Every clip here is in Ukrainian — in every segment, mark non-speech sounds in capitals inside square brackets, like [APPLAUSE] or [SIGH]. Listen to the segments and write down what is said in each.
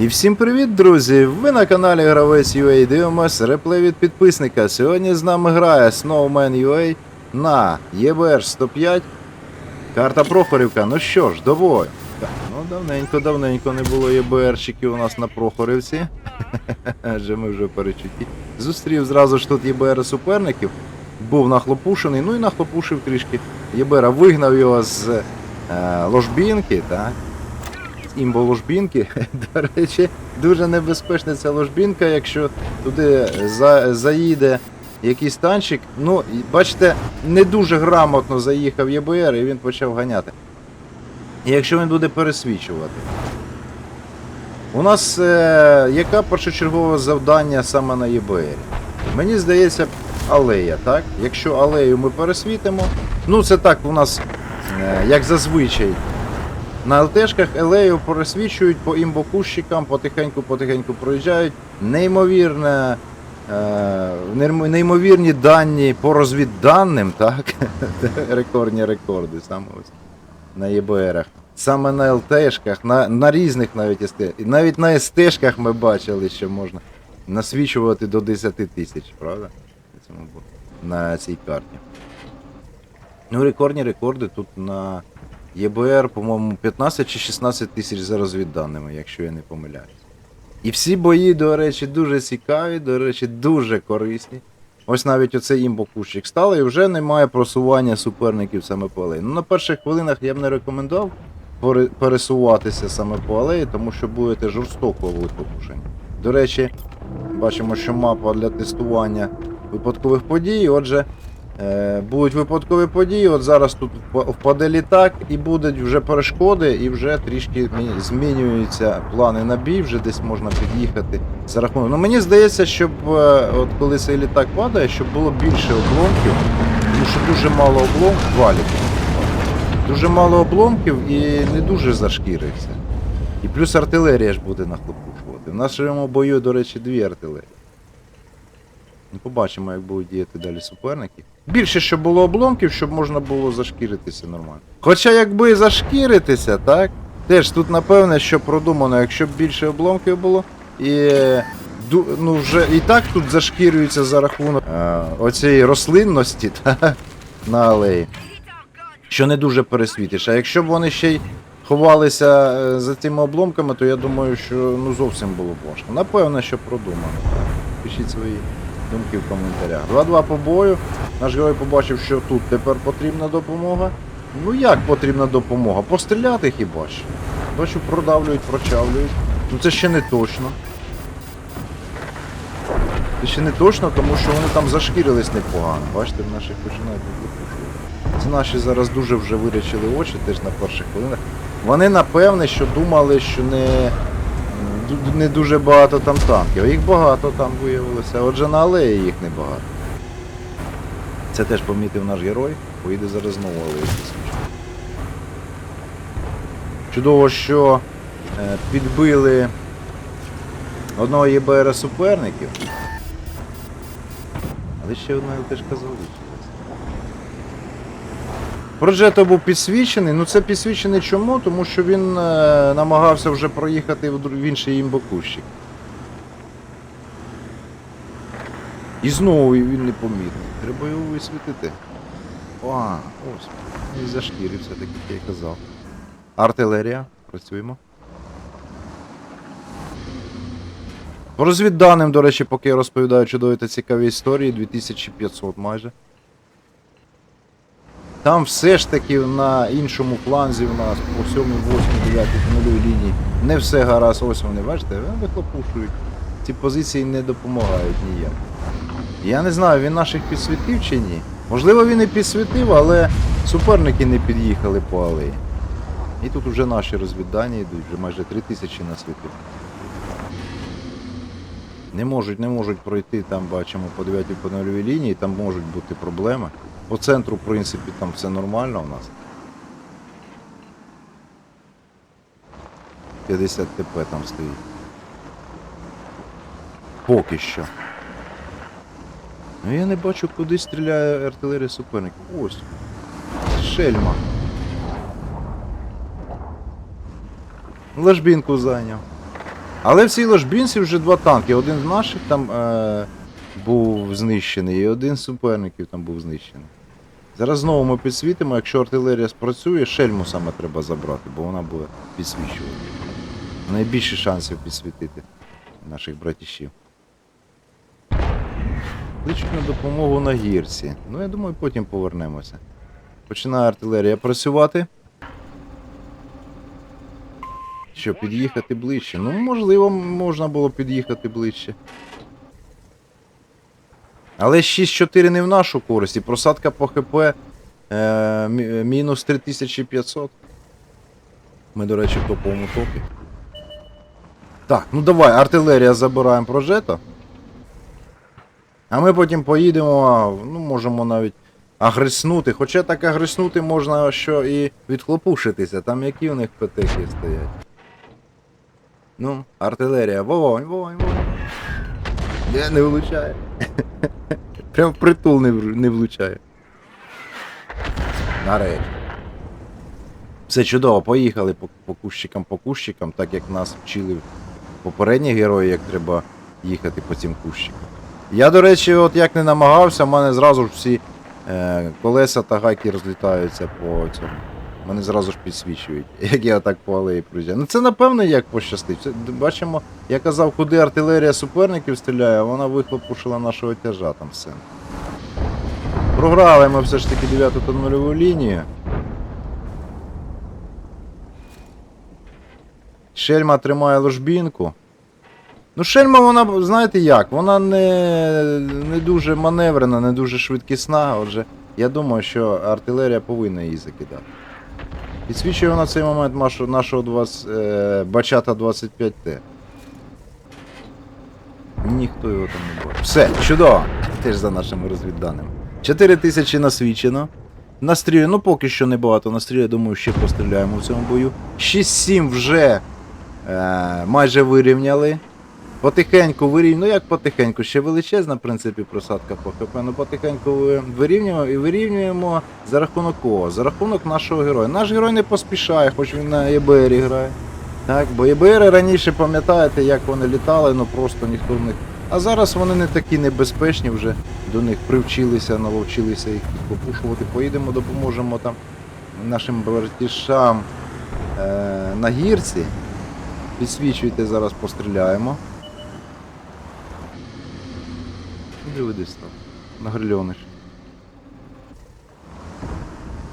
І всім привіт, друзі! Ви на каналі Гравець UA дивимось реплей від підписника. Сьогодні з нами грає Snowman UA на ЄБР 105. Карта Прохорівка. Ну що ж, бою. Так, ну давненько-давненько не було ЄБРщиків у нас на Прохорівці. [LAUGHS] Адже ми вже перечуті. Зустрів зразу ж тут ЄБР суперників. Був нахлопушений, ну і нахлопушив трішки. ЄБР вигнав його з е, ложбінки, так? Імбо ложбінки. [LAUGHS] До речі, дуже небезпечна ця ложбінка, якщо туди за, заїде якийсь танчик. Ну, бачите, не дуже грамотно заїхав ЄБР і він почав ганяти. Якщо він буде пересвічувати. У нас е, яке першочергове завдання саме на ЄБР? Мені здається, алея, так? Якщо алею ми пересвітимо, ну це так у нас, е, як зазвичай, на ЛТшках елею пересвічують по імбокущикам, потихеньку-потихеньку проїжджають. Неймовірне, е, неймовірні дані по розвідданим, так? [LAUGHS] Рекордні рекорди саме ось на ЄБРах. Саме на ЛТшках, на, на різних навіть СТ. Навіть на СТшках ми бачили, що можна насвічувати до 10 тисяч, правда? На цій карті. Ну, рекордні рекорди тут на ЄБР, по-моєму, 15 чи 16 тисяч за розвідданими, якщо я не помиляюсь. І всі бої, до речі, дуже цікаві, до речі, дуже корисні. Ось навіть оцей імбокущик стало, і вже немає просування суперників саме по алеї. Ну, на перших хвилинах я б не рекомендував пересуватися саме по алеї, тому що будете жорстоко випушені. До речі, бачимо, що мапа для тестування випадкових подій. Отже, будуть випадкові події. От зараз тут впаде літак, і будуть вже перешкоди, і вже трішки змінюються плани на бій, вже десь можна під'їхати за рахунок. Ну мені здається, щоб е, от коли цей літак падає, щоб було більше обломків, тому що дуже мало обломків, валіків. Дуже мало обломків і не дуже зашкірився. І плюс артилерія ж буде нахлопушувати. В нашому бою, до речі, дві артилерії. Ну, побачимо, як будуть діяти далі суперники. Більше, щоб було обломків, щоб можна було зашкіритися нормально. Хоча якби зашкіритися, так? Теж тут напевне, що продумано, якщо б більше обломків було, і ну, вже і так тут зашкірюється за рахунок е, оцієї рослинності [LAUGHS] так, на алеї. Що не дуже пересвітиш. А якщо б вони ще й ховалися е, за цими обломками, то я думаю, що ну зовсім було б важко. Напевно, що продумано. Пишіть свої думки в коментарях. 2-2 по бою. Наш герой побачив, що тут тепер потрібна допомога. Ну як потрібна допомога? Постріляти хіба що? Бачу, продавлюють, прочавлюють. Ну це ще не точно. Це ще не точно, тому що вони там зашкірились непогано. Бачите, в наших починають. Це наші зараз дуже вже вирячили очі, теж на перших хвилинах. Вони напевне, що думали, що не, не дуже багато там танків. Їх багато там виявилося. Отже, на алеї їх небагато. Це теж помітив наш герой. Поїде зараз знову алею. Чудово, що е, підбили одного ЄБР суперників. Але ще одна ЛТшка залишилась. Проджето був підсвічений. Ну це підсвічений чому? Тому що він е, намагався вже проїхати в, інший імбокущик. І знову він непомітний. Треба його висвітити. А, ось. І зашкірився, так як я казав. Артилерія. Працюємо. По розвідданим, до речі, поки я розповідаю чудові та цікаві історії, 2500 майже. Там все ж таки на іншому фланзі в нас по 7, 8, 9 нульовій лінії не все гаразд. Ось вони, бачите, вихлопушують. Ці позиції не допомагають ніяк. Я не знаю, він наших підсвітив чи ні. Можливо, він і підсвітив, але суперники не під'їхали по алеї. І тут вже наші розвіддані йдуть, вже майже 3000 на світу. Не можуть, не можуть пройти, там бачимо по 9 по нульовій лінії, там можуть бути проблеми. По центру, в принципі, там все нормально у нас. 50 ТП там стоїть. Поки що. Ну я не бачу, куди стріляє артилерія суперників. Ось. Шельма. Ложбінку зайняв. Але в цій ложбінці вже два танки. Один з наших там е, був знищений, і один з суперників там був знищений. Зараз знову ми підсвітимо, якщо артилерія спрацює, шельму саме треба забрати, бо вона буде підсвічувати. Найбільше шансів підсвітити наших братішів. Кличуть на допомогу на гірці. Ну, я думаю, потім повернемося. Починає артилерія працювати. Що, під'їхати ближче? Ну, можливо, можна було під'їхати ближче. Але 6-4 не в нашу користь, і просадка по ХП е, мінус 3500. Ми, до речі, в топовому топі. Так, ну давай, артилерія забираємо прожето. А ми потім поїдемо, ну, можемо навіть агреснути. Хоча так агреснути можна що і відхлопушитися. Там які у них ПТХи стоять. Ну, артилерія, вогонь, вогонь, вогонь. Не, не влучає. [LAUGHS] Прям в притул не, не влучає. Нарешті. Все чудово, поїхали по, по кущикам, по кущикам, так як нас вчили попередні герої, як треба їхати по цим кущикам. Я, до речі, от як не намагався, в мене зразу ж всі е, колеса та гайки розлітаються по цьому. Мене зразу ж підсвічують, [LAUGHS] як я так по алеї проїжджаю. Ну це напевно як пощастить. Бачимо, я казав, куди артилерія суперників стріляє, а вона вихлопушила нашого тяжа там все. Програли ми все ж таки 9 та нульову лінію. Шельма тримає ложбінку. Ну, шельма, вона, знаєте як, вона не, не дуже маневрена, не дуже швидкісна. Отже, я думаю, що артилерія повинна її закидати. Підсвічує в цей момент нашого 20, е, Бачата 25Т. Ніхто його там не бачить. Все, чудово. Теж за нашими розвідданими. 4 тисячі насвічено. Настрілю, ну поки що не багато настрілю, думаю, ще постріляємо в цьому бою. 6-7 вже е, майже вирівняли. Потихеньку вирівнюємо, ну як потихеньку, ще величезна, в принципі, просадка по ХП, ну потихеньку вирівнюємо і вирівнюємо за рахунок кого? За рахунок нашого героя. Наш герой не поспішає, хоч він на ЄБРі грає. Так, бо ЄБРи раніше пам'ятаєте, як вони літали, ну просто ніхто в них. А зараз вони не такі небезпечні, вже до них привчилися, наловчилися їх попушувати. Поїдемо, допоможемо там нашим братішам е, на гірці. Підсвічуйте, зараз постріляємо. Диви десь там. На грильониш.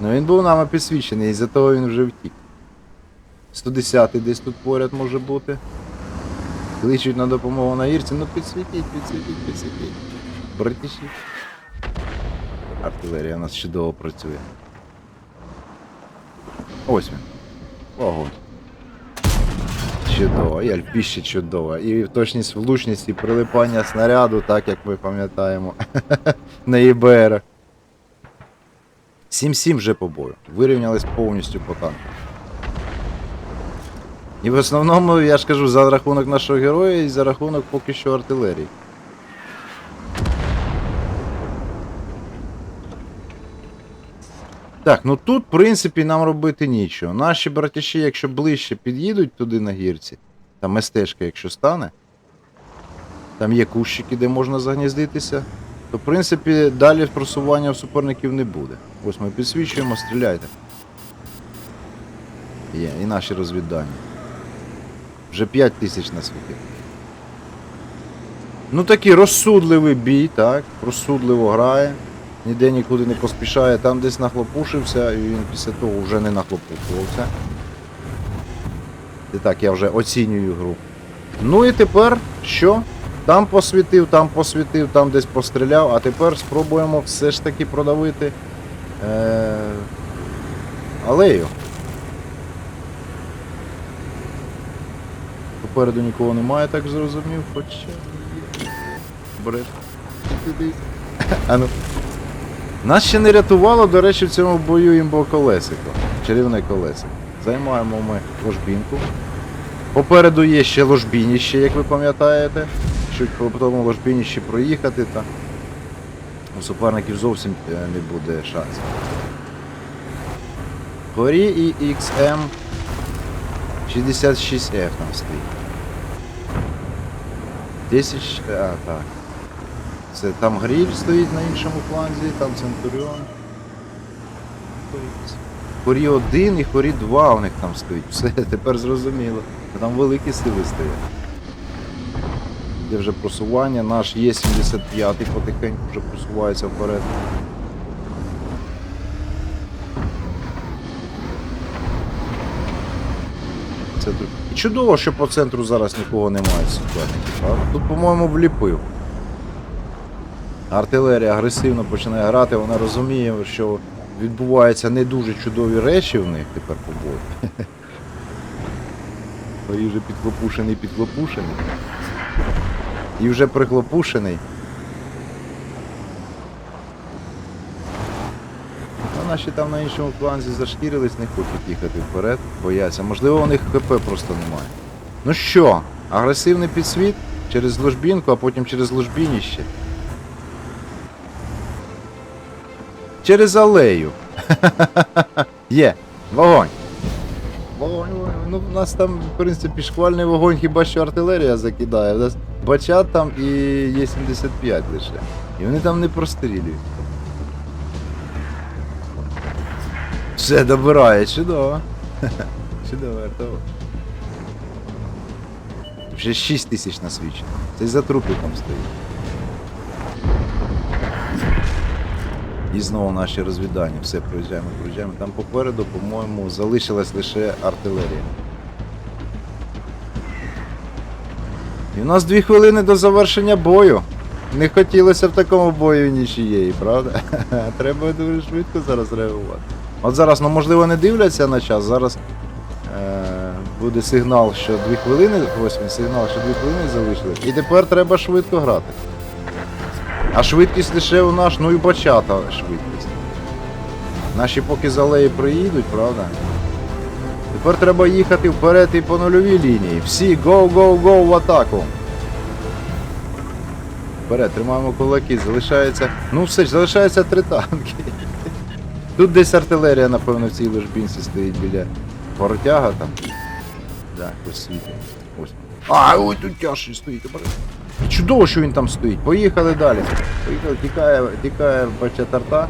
Ну він був нами підсвічений, і за того він вже втік. 110-й десь тут поряд може бути. Кличуть на допомогу на гірці, ну підсвітіть, підсвітіть, підсвітіть. Братіші. Артилерія у нас чудово працює. Ось він. Огонь. Чудово, і альпіще чудово. І точність влучність, і прилипання снаряду, так як ми пам'ятаємо. [LAUGHS] на ЄБР. 7-7 вже по бою. Вирівнялись повністю по танку. І в основному, я ж кажу, за рахунок нашого героя і за рахунок поки що артилерії. Так, ну тут, в принципі, нам робити нічого. Наші братіші, якщо ближче під'їдуть туди на гірці, там СТшка, якщо стане, там є кущики, де можна загніздитися, то в принципі далі просування в суперників не буде. Ось ми підсвічуємо, стріляйте. Є, і наші розвіддання. Вже 5 тисяч на світі. Ну такий розсудливий бій, так, розсудливо грає, ніде нікуди не поспішає, там десь нахлопушився, і він після того вже не нахлопушувався. І так, я вже оцінюю гру. Ну і тепер що? Там посвітив, там посвітив, там десь постріляв, а тепер спробуємо все ж таки продавити е- алею. Попереду нікого немає, так зрозумів, хоча. Бреш. А ну. Нас ще не рятувало, до речі, в цьому бою імбо колесико. Чарівне колесико. Займаємо ми ложбінку. Попереду є ще ложбініще, як ви пам'ятаєте. Чуть по тому ложбініші проїхати, та у суперників зовсім е, не буде шансів. Горі і XM 66F там стоїть. Тисяч. А, так. Це там гриль стоїть на іншому фланзі, там Центуріон. Хорі 1 і хорі 2 у них там стоїть. Все, [LAUGHS] тепер зрозуміло. Там великі сили стоять. Де вже просування, наш Є75 потихеньку вже просувається вперед. Це тут. Чудово, що по центру зараз нікого немає суперників. Тут, по-моєму, вліпив. Артилерія агресивно починає грати, вона розуміє, що відбуваються не дуже чудові речі в них тепер по бою. [LAUGHS] Вже підхлопушений, підхлопушений. І вже прихлопушений. А наші там на іншому фланзі зашкірились, не хочуть їхати вперед, бояться. Можливо, у них ХП просто немає. Ну що, агресивний підсвіт через ложбінку, а потім через ложбініще. Через алею. [LAUGHS] Є, вогонь. Вогонь. Ну, у нас там, в принципі, шквальний вогонь хіба що артилерія закидає. У нас бачат там і є 75 лише. І вони там не прострілюють. Все добирає, чудово. [LAUGHS] Чудово, артово. Вже 6 тисяч насвічено. Це за трупиком стоїть. І знову наші розвідання. Все проїжджаємо, проїжджаємо. Там попереду, по-моєму, залишилась лише артилерія. І у нас дві хвилини до завершення бою. Не хотілося в такому бою нічиєї, правда? [LAUGHS] Треба дуже швидко зараз реагувати. От зараз, ну можливо, не дивляться на час, зараз е- буде сигнал, що дві хвилини, ось сигнал, що дві хвилини залишились. І тепер треба швидко грати. А швидкість лише у наш, ну і бачата швидкість. Наші поки з алеї приїдуть, правда? Тепер треба їхати вперед і по нульовій лінії. Всі go в атаку. Вперед, тримаємо кулаки, залишається. Ну все ж, залишається три танки. Тут десь артилерія, напевно, в цій ложбінці стоїть біля портяга там. Так, ось світить. Ось. А, ой, тут тяжчий стоїть, обережно. Чудово, що він там стоїть. Поїхали далі. Поїхали, тікає, тікає бачатарта.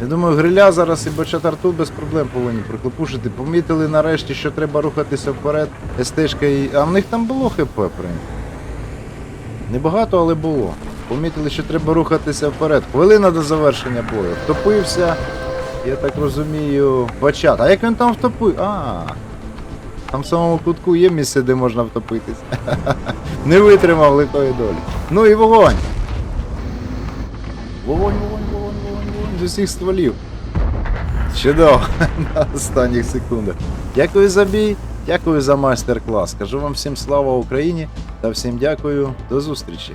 Я думаю, гриля зараз і бачатарту без проблем повинні приклепушити. Помітили нарешті, що треба рухатися вперед. СТшка і. А в них там було ХП, принципі. Небагато, але було. Помітили, що треба рухатися вперед. Хвилина до завершення бою. Втопився, я так розумію, бачат. А як він там втопив? А. Там в самому кутку є місце, де можна втопитись. [LAUGHS] Не витримав лихої долі. Ну і вогонь. Вогонь, вогонь, вогонь, вогонь, вогонь з усіх стволів. Чудово, [LAUGHS] на останніх секундах. Дякую за бій, дякую за майстер-клас. Кажу вам всім слава Україні та всім дякую. До зустрічі.